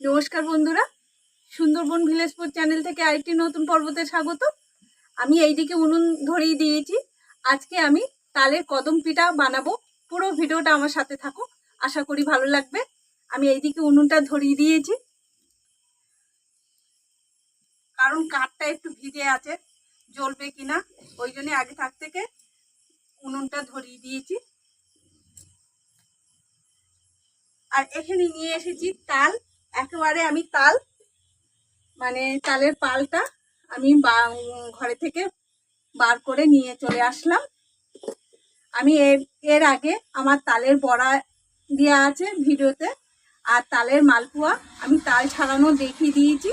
নমস্কার বন্ধুরা। সুন্দরবন ভিলেজপুর চ্যানেল থেকে আরেকটি নতুন পর্বতে স্বাগত। আমি এইদিকে উনুন ধরিয়ে দিয়েছি। আজকে আমি তালের কদম পিঠা বানাবো। পুরো ভিডিওটা আমার সাথে থাকো। আশা করি ভালো লাগবে। আমি এইদিকে উনুনটা ধরিয়ে দিয়েছি। কারণ কাঠটা একটু ভিজে আছে, জ্বলবে কিনা, ওই জন্য আগে থাক থেকে উনুনটা ধরিয়ে দিয়েছি। আর এখানে নিয়ে এসেছি তাল। একেবারে আমি তাল মানে তালের পালটা আমি ঘরে থেকে বার করে নিয়ে চলে আসলাম। আমি এর এর আগে আমার তালের বড়া দেওয়া আছে ভিডিওতে, আর তালের মালপোয়া আমি তাল ছাড়ানো দেখিয়ে দিয়েছি।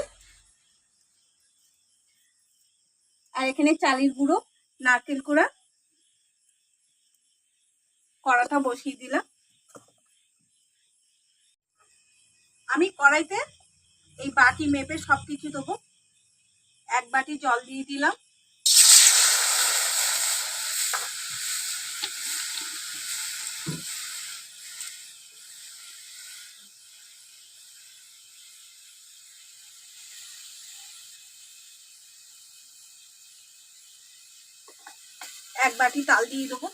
আর এখানে চালের গুঁড়ো, নারকেল কুড়া, কড়াটা বসিয়ে দিলাম। আমি কড়াইতে এই বাটি মেপে সব কিছু দেবো। এক বাটি জল দিয়ে দিলাম। এক বাটি তাল দিয়ে দেবো।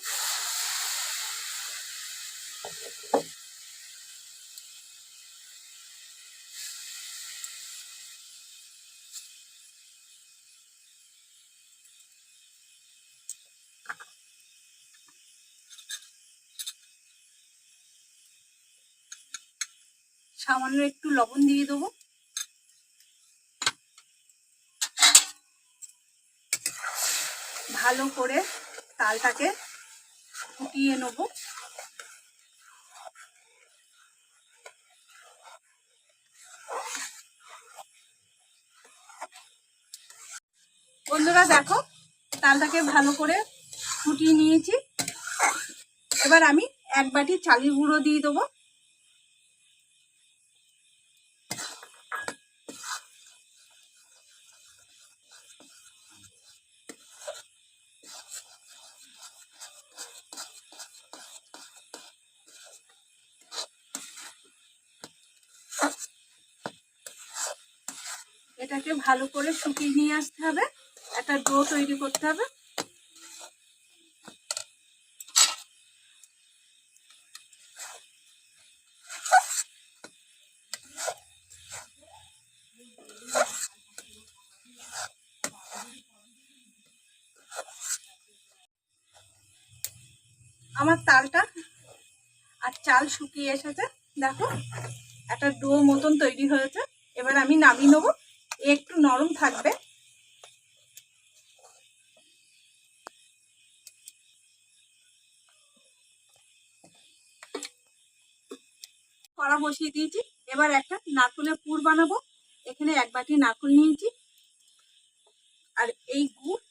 সামান্য একটু লবণ দিয়ে দেবো। ভালো করে তালটাকে ফুটিয়ে নেব। বন্ধুরা দেখো, তালটাকে ভালো করে ফুটিয়ে নিয়েছি। এবার আমি এক বাটি চালের গুঁড়ো দিয়ে দেবো। এটাকে ভালো করে শুকিয়ে নিয়ে আসতে হবে। একটা ডো তৈরি করতে হবে। আমার তালটা আর চাল শুকিয়ে এসেছে। দেখো, একটা ডো মতন তৈরি হয়েছে। এবার আমি নামিয়ে নেব। একটু নরম থাকবে। কড়া বসিয়ে দিয়েছি। এবার একটা নারকেলের পুর বানাবো। এখানে এক বাটি নারকেল নিয়েছি। আর এই গুড়।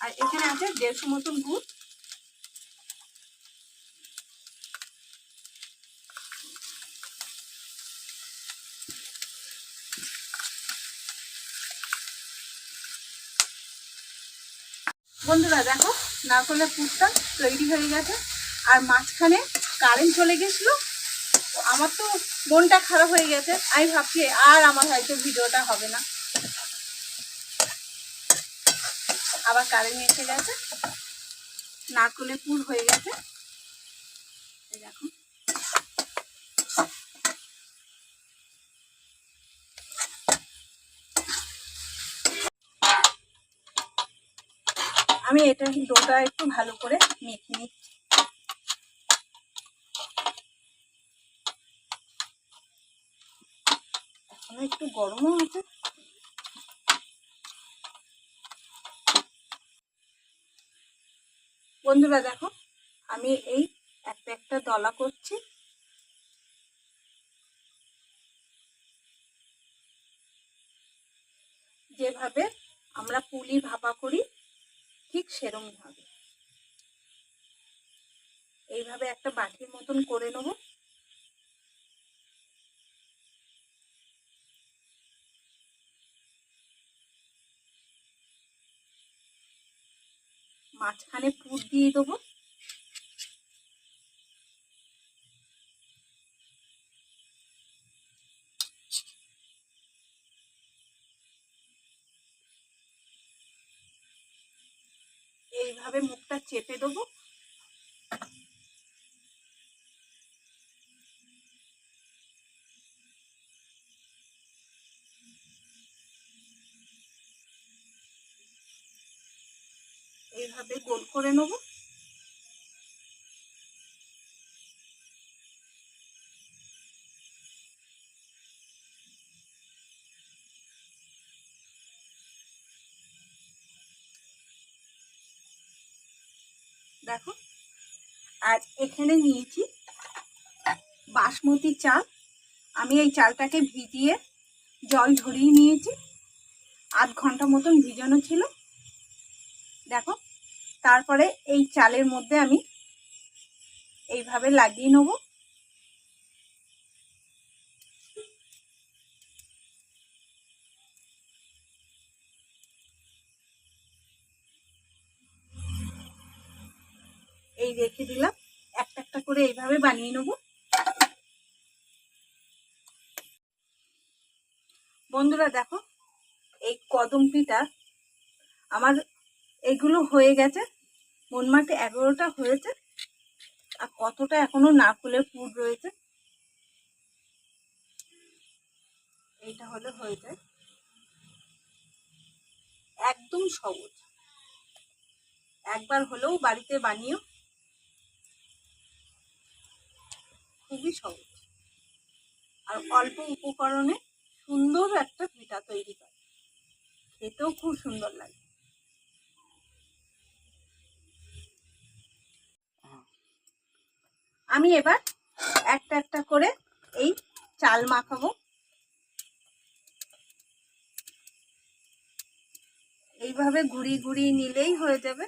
আর এখানে আছে দেড়শো মতন গুড়। বন্ধুরা, দেখো, নারকলের পুরটা তৈরি হয়ে গেছে। আর মাঝখানে কারেন্ট চলে গেছিল। আমার তো মনটা খারাপ হয়ে গেছে। আমি ভাবছি, আর আমার হয়তো ভিডিওটা হবে না। আবার কারেন্ট এসে গেছে। নারকলের পুর হয়ে গেছে। দেখো। আমি এটা ডোটা একটু ভালো করে মেখে নিচ্ছি। একটু গরমও আছে। বন্ধুরা দেখো, আমি এই একটা একটা দলা করছি। যেভাবে আমরা পুলি ভাপা করি ঠিক সেরম ভাবে এইভাবে একটা বাটির মতন করে নেব। মাঝখানে পুর দিয়ে দেবো। চেপে দেবো। এইভাবে গোল করে নেব। দেখো। আর এখানে নিয়েছি বাসমতি চাল। আমি এই চালটাকে ভিজিয়ে জল ঝরিয়ে নিয়েছি। আধ ঘণ্টা মতন ভিজানো ছিল। দেখো, তারপরে এই চালের মধ্যে আমি এইভাবে লাগিয়ে নেব। এই রেখে দিলাম। একটা একটা করে এইভাবে বানিয়ে নেব। বন্ধুরা দেখো, এই কদম পিঠা আমার এগুলো হয়ে গেছে। মনমাটে এগারোটা হয়েছে আর কতটা এখনও নারকুলের পুর রয়েছে। এইটা হলে হয়ে যায় একদম সবুজ একবার হলেও বাড়িতে বানিও। খুবই সহজ। আর অল্প উপকরণে সুন্দর একটা পিঠা তৈরি করে। খেতেও খুব সুন্দর লাগে। আমি এবার একটা একটা করে এই চাল মাখাবো। এইভাবে ঘুরিয়ে ঘুরিয়ে নিলেই হয়ে যাবে।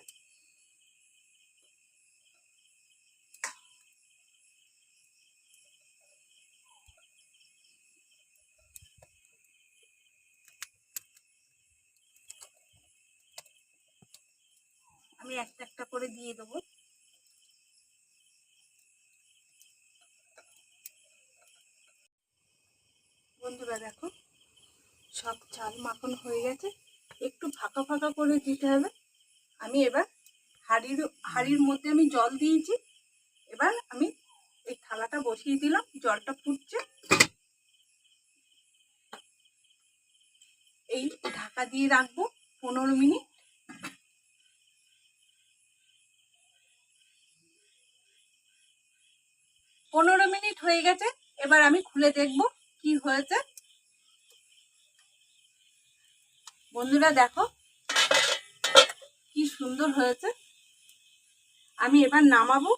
আমি একটা একটা করে দিয়ে দেবো। বন্ধুরা দেখো, সব চাল মাখন হয়ে গেছে। একটু ফাঁকা ফাঁকা করে দিতে হবে। আমি এবার হাড়ির হাড়ির মধ্যে আমি জল দিয়েছি। এবার আমি এই থালাটা বসিয়ে দিলাম, জলটা ফুটছে। এই ঢাকা দিয়ে রাখব পনেরো মিনিট। হয়ে গেছে। এবার আমি খুলে দেখব কি হয়েছে। বন্ধুরা দেখো, কি সুন্দর হয়েছে। আমি এবার নামাবো।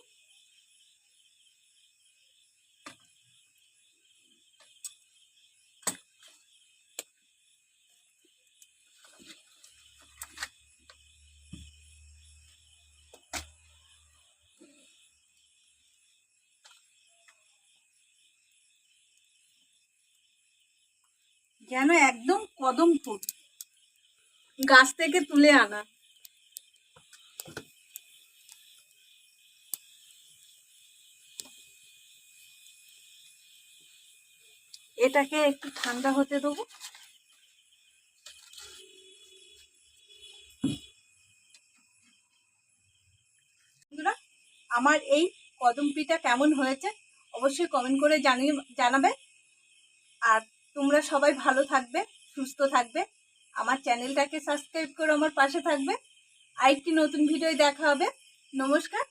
যেন একদম কদম ফুল। গাছ থেকে তুলে আনা। এটাকে একটু ঠান্ডা হতে দেবো। আমার এই কদম পিঠা কেমন হয়েছে অবশ্যই কমেন্ট করে জানিয়ে জানাবে আর তোমরা সবাই ভালো থাকবে, সুস্থ থাকবে। আমার চ্যানেলটাকে সাবস্ক্রাইব করে আমার পাশে থাকবে। আরেকটি নতুন ভিডিও দেখা হবে। নমস্কার।